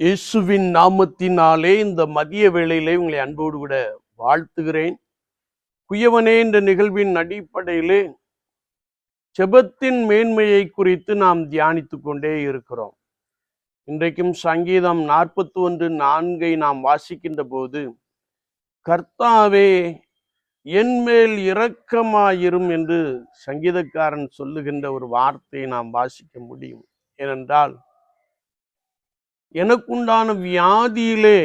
இயேசுவின் நாமத்தினாலே இந்த மதிய வேளையிலே உங்களை அன்போடு கூட வாழ்த்துகிறேன். குயவனே என்ற நிகழ்வின் அடிப்படையிலே செபத்தின் மேன்மையை குறித்து நாம் தியானித்து கொண்டே இருக்கிறோம். இன்றைக்கும் சங்கீதம் நாற்பத்தி ஒன்று நான்கை நாம் வாசிக்கின்ற போது கர்த்தாவே என்மேல் இரக்கமாயிரும் என்று சங்கீதக்காரன் சொல்லுகின்ற ஒரு வார்த்தையை நாம் வாசிக்க முடியும். ஏனென்றால் எனக்குண்டான வியாதியிலே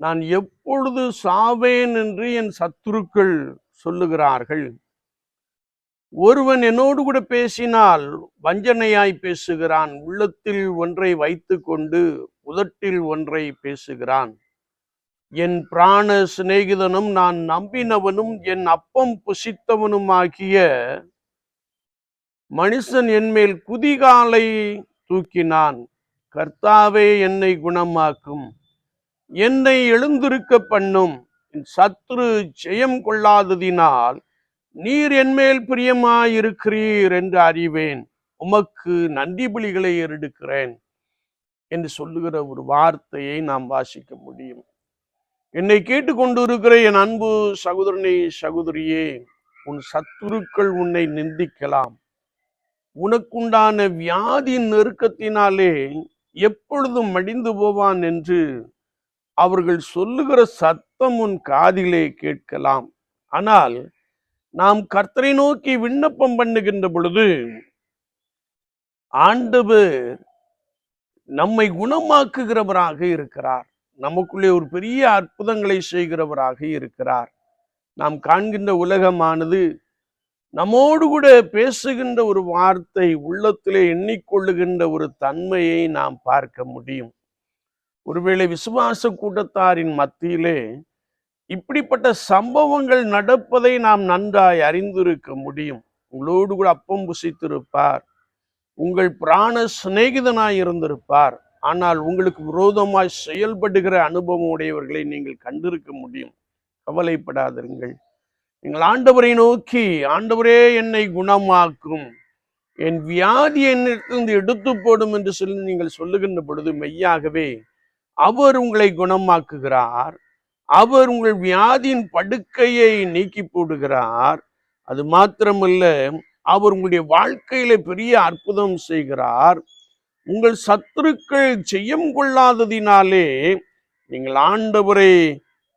நான் எப்பொழுது சாவேன் என்று என் சத்துருக்கள் சொல்லுகிறார்கள். ஒருவன் என்னோடு கூட பேசினால் வஞ்சனையாய் பேசுகிறான். உள்ளத்தில் ஒன்றை வைத்துக்கொண்டு உதட்டில் ஒன்றை பேசுகிறான். என் பிராண சிநேகிதனும் நான் நம்பினவனும் என் அப்பம் புசித்தவனுமாகிய மனுஷன் என்மேல் குதிகாலை தூக்கினான். கர்த்தாவே என்னை குணமாக்கும். என்னை எழுந்திருக்க பண்ணும். என் சத்ரு ஜெயம் கொள்ளாததினால் நீர் என்மேல் பிரியமாயிருக்கிறீர் என்று அறிவேன். உமக்கு நன்றி பலிகளை எடுக்கிறேன் என்று சொல்லுகிற ஒரு வார்த்தையை நாம் வாசிக்க முடியும். என்னை கேட்டுக்கொண்டிருக்கிற என் அன்பு சகோதரனை சகோதரியே உன் சத்துருக்கள் உன்னை நிந்திக்கலாம். உனக்குண்டான வியாதி நெருக்கத்தினாலே எப்பொழுதும் மடிந்து போவான் என்று அவர்கள் சொல்லுகிற சத்தம் உன் காதிலே கேட்கலாம். ஆனால் நாம் கர்த்தரை நோக்கி விண்ணப்பம் பண்ணுகின்ற பொழுது ஆண்டவர் நம்மை குணமாக்குகிறவராக இருக்கிறார். நமக்குள்ளே ஒரு பெரிய அற்புதங்களை செய்கிறவராக இருக்கிறார். நாம் காண்கின்ற உலகமானது நம்மோடு கூட பேசுகின்ற ஒரு வார்த்தை உள்ளத்திலே எண்ணிக்கொள்ளுகின்ற ஒரு தன்மையை நாம் பார்க்க முடியும். ஒருவேளை விசுவாச கூட்டத்தாரின் மத்தியிலே இப்படிப்பட்ட சம்பவங்கள் நடப்பதை நாம் நன்றாய் அறிந்திருக்க முடியும். உங்களோடு கூட அப்பம் புசித்திருப்பார். உங்கள் பிராண சிநேகிதனாய் இருந்திருப்பார். ஆனால் உங்களுக்கு விரோதமாய் செயல்படுகிற அனுபவம் உடையவர்களை நீங்கள் கண்டிருக்க முடியும். கவலைப்படாதிருங்கள். நீங்கள் ஆண்டவரை நோக்கி ஆண்டவரே என்னை குணமாக்கும். என் வியாதி என்னிடத்திலிருந்து எடுத்து போடும் என்று சொல்லி நீங்கள் சொல்லுகின்ற பொழுது மெய்யாகவே அவர் உங்களை குணமாக்குகிறார். அவர் உங்கள் வியாதியின் படுக்கையை நீக்கி போடுகிறார். அது மாத்திரமல்ல அவர் உங்களுடைய வாழ்க்கையில பெரிய அற்புதம் செய்கிறார். உங்கள் சத்துருக்கள் செய்யம் கொள்ளாததினாலே நீங்கள் ஆண்டவரை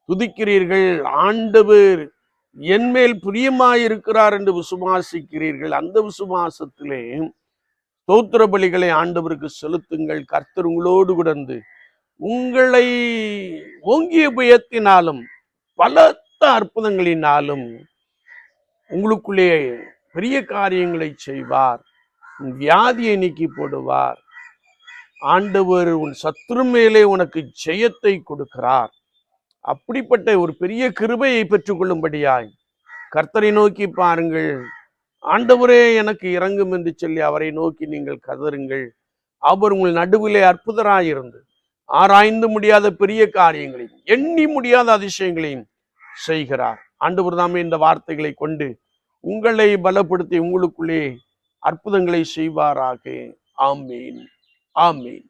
துதிக்கிறீர்கள். ஆண்டவர் என்மேல் பிரியமாயிருக்கிறார் என்று விசுவாசிக்கிறீர்கள். அந்த விசுவாசத்திலே தோத்திர பலிகளை ஆண்டவருக்கு செலுத்துங்கள். கர்த்தர் உங்களோடு கிடந்து உங்களை ஓங்கிய பயத்தினாலும் பலத்த அற்புதங்களினாலும் உங்களுக்குள்ளே பெரிய காரியங்களை செய்வார். உன் வியாதியை நீக்கி போடுவார். ஆண்டவர் உன் சத்துரு மேலே உனக்கு ஜெயத்தை கொடுக்கிறார். அப்படிப்பட்ட ஒரு பெரிய கிருபையை பெற்றுக்கொள்ளும்படியாய் கர்த்தரை நோக்கி பாருங்கள். ஆண்டவரே எனக்கு இறங்கும் என்று சொல்லி அவரை நோக்கி நீங்கள் கதருங்கள் அவர் உங்கள் நடுவிலே அற்புதராயிருந்து ஆராய்ந்து முடியாத பெரிய காரியங்களையும் எண்ணி முடியாத அதிசயங்களையும் செய்கிறார். ஆண்டவர் தாமே இந்த வார்த்தைகளை கொண்டு உங்களை பலப்படுத்தி உங்களுக்குள்ளே அற்புதங்களை செய்வாராக. ஆமீன். ஆமீன்.